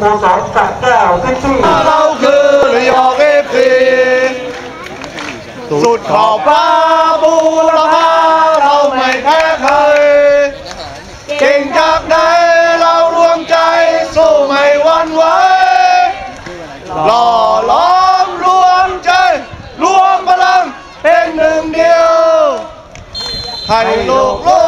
โมสรสระแก้วที่ที่เราคือระยอกเอฟซีสุดขอบฟ้าบูรพาเราไม่แพ้ใครเก่งจากใดเรารวมใจสู้ไม่วันไหวหล่อล้อมรวมใจ รวมพลังเป็นหนึ่งเดียวให้โลกโลก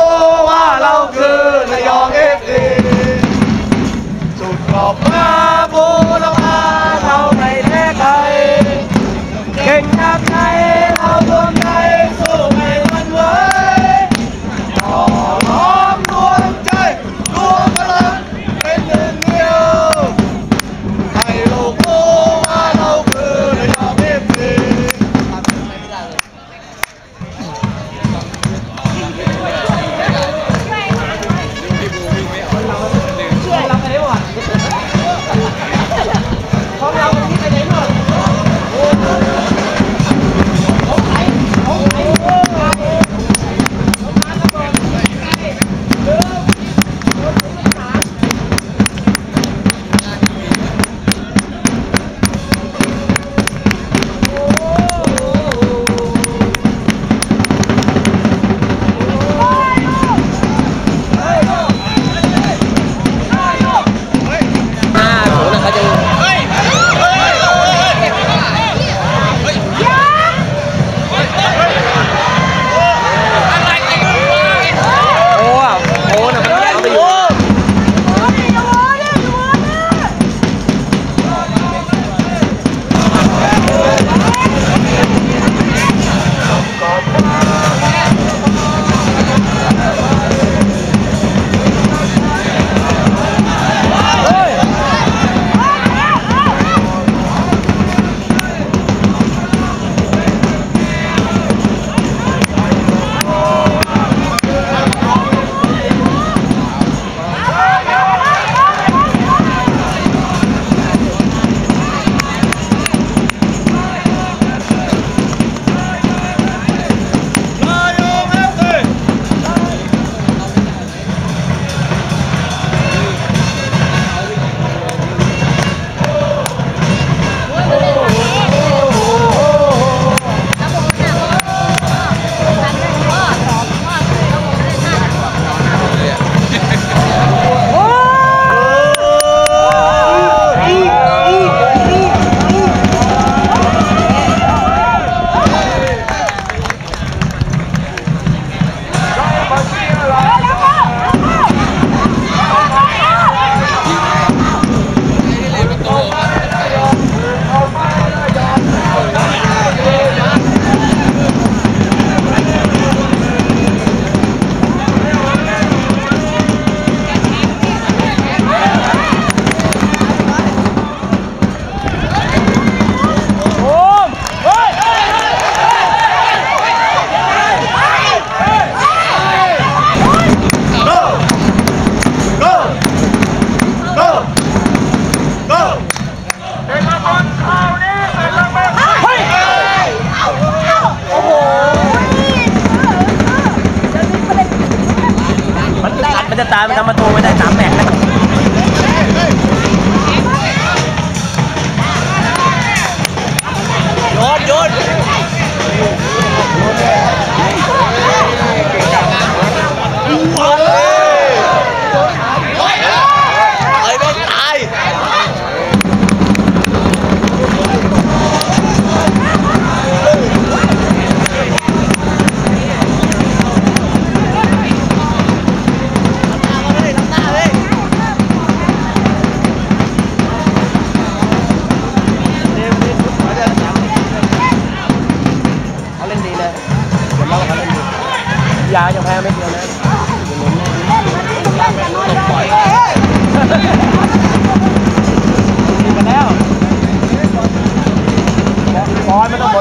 Lord.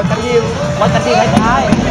ตเตอรี่ลอตเตอรี่ท้าย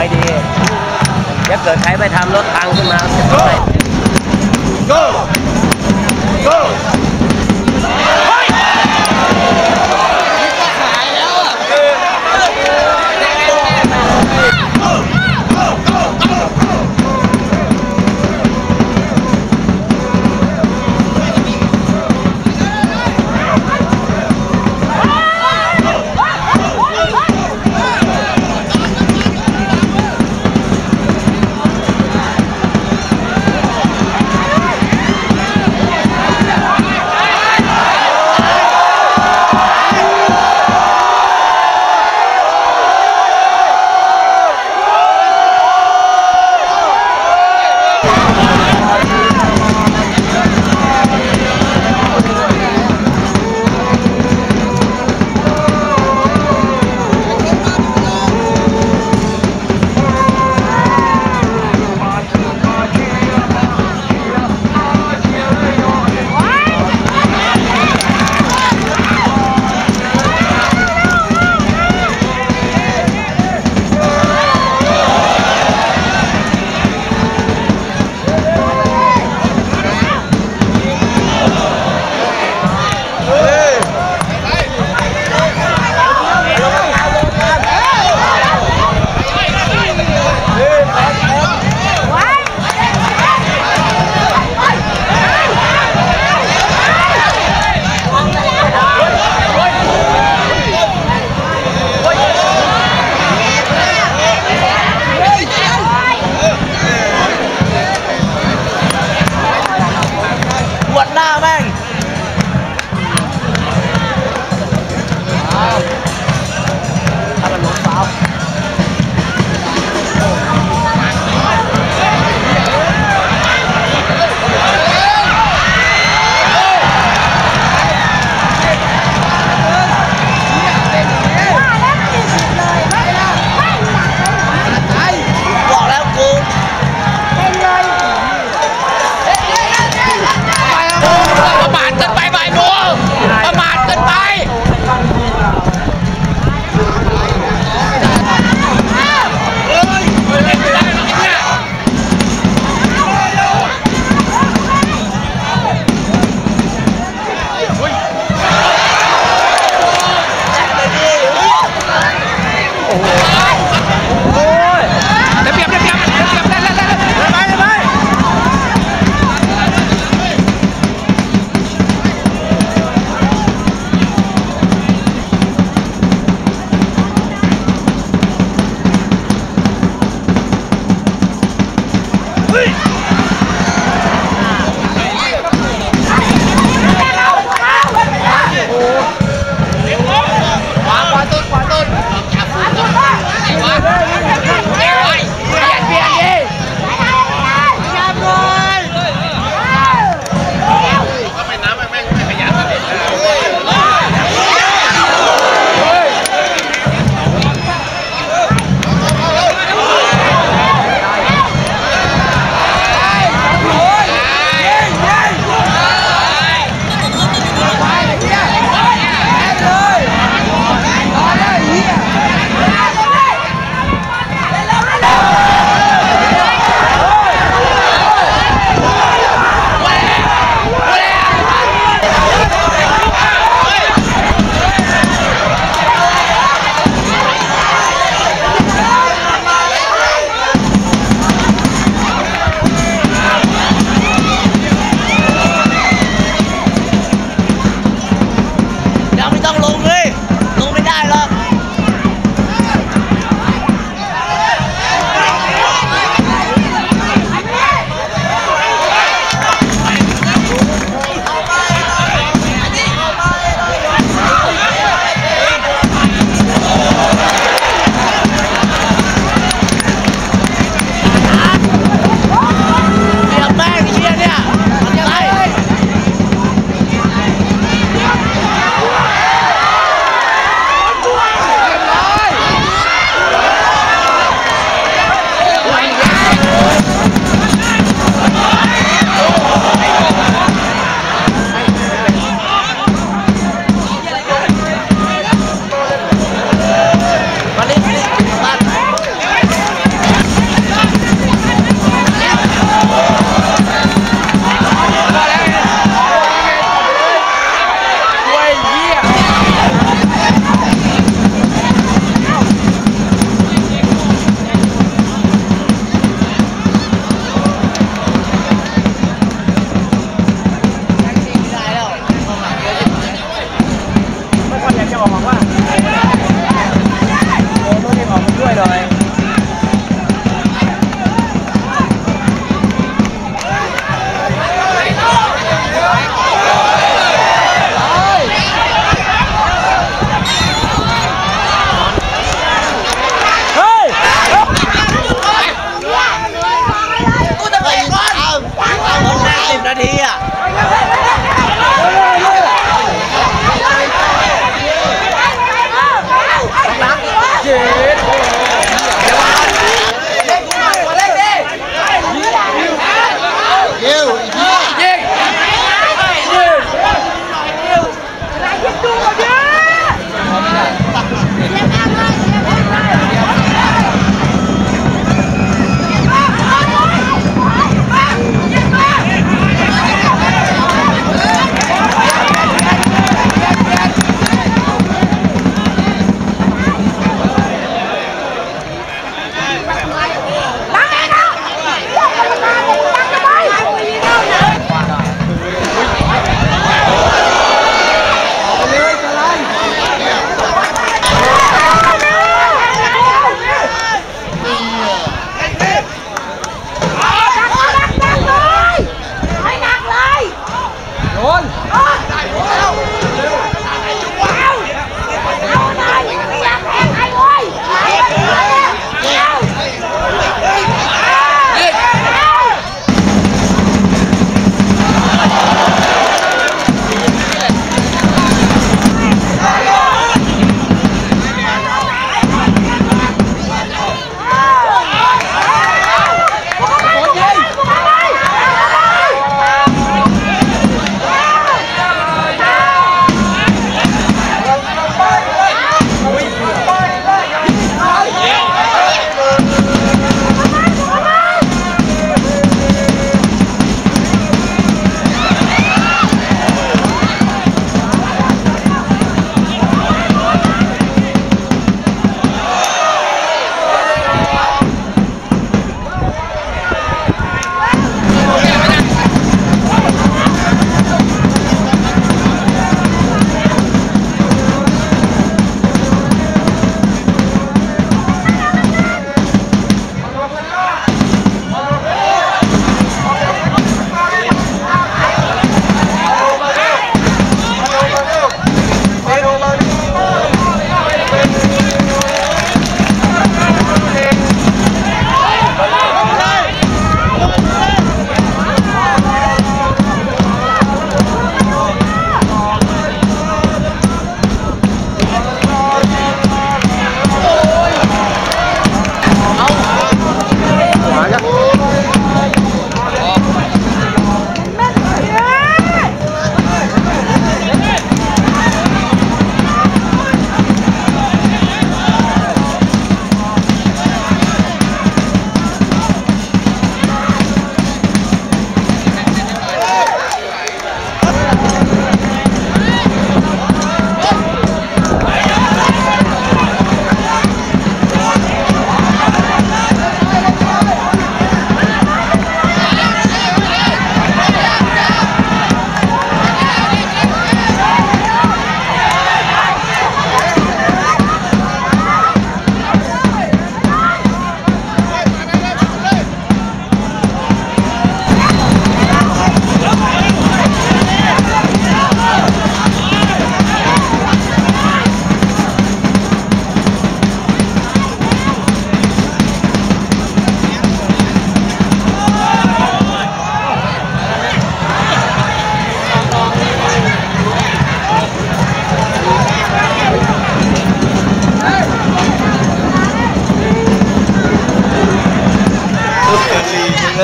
ว้ดีถ้เกิดใครไปทำรถพังขึ้นมา go go go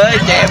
ơi chị em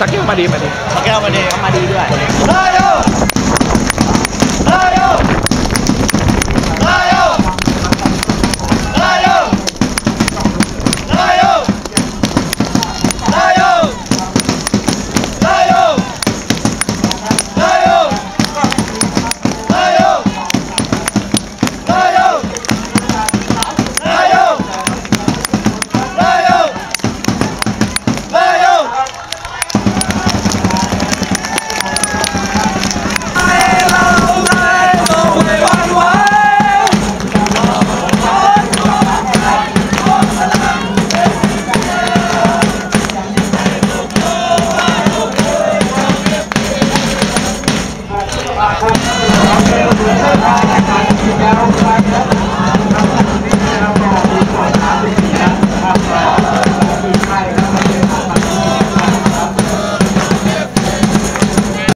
สักแก้วมาดีมาดี แก้วมาดี มาดีด้วย